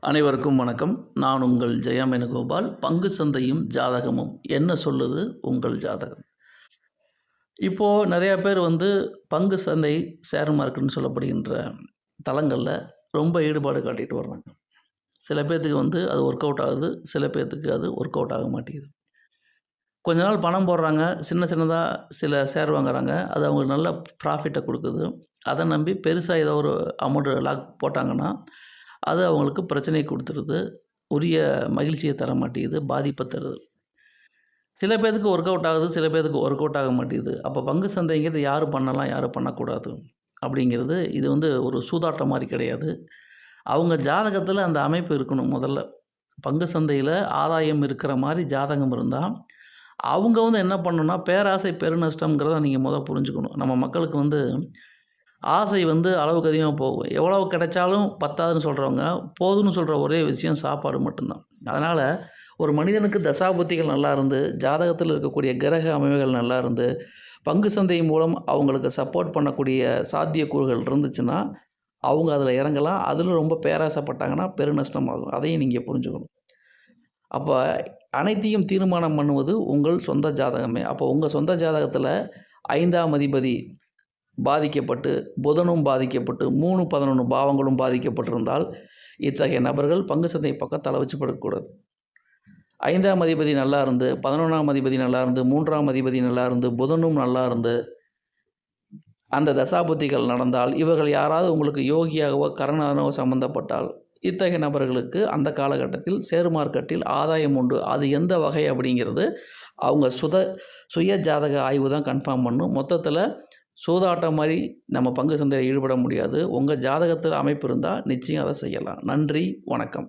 அனைவருக்கும் வணக்கம். நான் உங்கள் ஜெயமேனுகோபால். பங்கு சந்தையும் ஜாதகமும். என்ன சொல்லுது உங்கள் ஜாதகம்? இப்போது நிறையா பேர் வந்து பங்கு சந்தை ஷேர் மார்க்கெட்னு சொல்லப்படுகின்ற தளங்களில் ரொம்ப ஈடுபாடு காட்டிட்டு வர்றாங்க. சில பேர்த்துக்கு வந்து அது ஒர்க் அவுட் ஆகுது. சில பேர்த்துக்கு அது ஒர்க் அவுட் ஆக மாட்டேங்குது. கொஞ்ச நாள் பணம் போடுறாங்க. சின்ன சின்னதாக சில ஷேர் வாங்குறாங்க. அது அவங்களுக்கு நல்ல ப்ராஃபிட்டை கொடுக்குது. அதை நம்பி பெருசாக ஏதோ ஒரு அமௌண்ட்டு லாக் போட்டாங்கன்னா அது அவங்களுக்கு பிரச்சனையை கொடுத்துருது. உரிய மகிழ்ச்சியை தர மாட்டேங்குது பாதிப்பை தருது. சில பேர்த்துக்கு ஒர்க் அவுட் ஆகுது சில பேர்த்துக்கு ஒர்க் அவுட் ஆக மாட்டேங்குது. அப்போ பங்கு சந்தைங்கிறது யார் பண்ணலாம் யார் பண்ணக்கூடாது அப்படிங்கிறது இது வந்து ஒரு சூதாட்டம் மாதிரி கிடையாது. அவங்க ஜாதகத்தில் அந்த அமைப்பு இருக்கணும் முதல்ல. பங்கு சந்தையில் ஆதாயம் இருக்கிற மாதிரி ஜாதகம் இருந்தால் அவங்க வந்து என்ன பண்ணணும்னா பேராசை பெருநஷ்டம்ங்கிறத நீங்கள் முதல் புரிஞ்சுக்கணும். நம்ம மக்களுக்கு வந்து ஆசை வந்து அளவுக்கு அதிகமாக போகும். எவ்வளோ கிடைச்சாலும் பத்தாதுன்னு சொல்கிறவங்க போதும்னு சொல்கிற ஒரே விஷயம் சாப்பாடு மட்டும்தான். அதனால் ஒரு மனிதனுக்கு தசாபுத்திகள் நல்லா இருந்து ஜாதகத்தில் இருக்கக்கூடிய கிரக அமைவுகள் நல்லா இருந்து பங்கு சந்தை மூலம் அவங்களுக்கு சப்போர்ட் பண்ணக்கூடிய சாத்தியக்கூறுகள் இருந்துச்சுன்னா அவங்க அதில் இறங்கலாம். அதில் ரொம்ப பேராசைப்பட்டாங்கன்னா பெருநஷ்டமாகும் அதையும் நீங்கள் புரிஞ்சுக்கணும். அப்போ அனைத்தையும் தீர்மானம் பண்ணுவது உங்கள் சொந்த ஜாதகமே. அப்போ உங்கள் சொந்த ஜாதகத்தில் ஐந்தாம் அதிபதி பாதிக்கப்பட்டு புதனும் பாதிக்கப்பட்டு மூணு பதினொன்று பாவங்களும் பாதிக்கப்பட்டிருந்தால் இத்தகைய நபர்கள் பங்கு சந்தை பக்கம் தலை வச்சுப்படக்கூடாது ஐந்தாம் அதிபதி நல்லா இருந்து பதினொன்றாம் அதிபதி நல்லா இருந்து மூன்றாம் அதிபதி நல்லா இருந்து புதனும் நல்லா இருந்து அந்த தசாபுத்திகள் நடந்தால் இவர்கள் யாராவது உங்களுக்கு யோகியாகவோ கரணானவோ சம்பந்தப்பட்டால் இத்தகைய நபர்களுக்கு அந்த காலகட்டத்தில் ஷேர் மார்க்கெட்டில் ஆதாயம் உண்டு. அது எந்த வகை அப்படிங்கிறது அவங்க சுத சுய ஜாதக ஆய்வு தான் கன்ஃபார்ம் பண்ணும். மொத்தத்தில் சூதாட்டம் மாதிரி நம்ம பங்கு சந்தையில் ஈடுபட முடியாது. உங்கள் ஜாதகத்தில் அமைப்பு இருந்தால் நிச்சயம் அதை செய்யலாம். நன்றி வணக்கம்.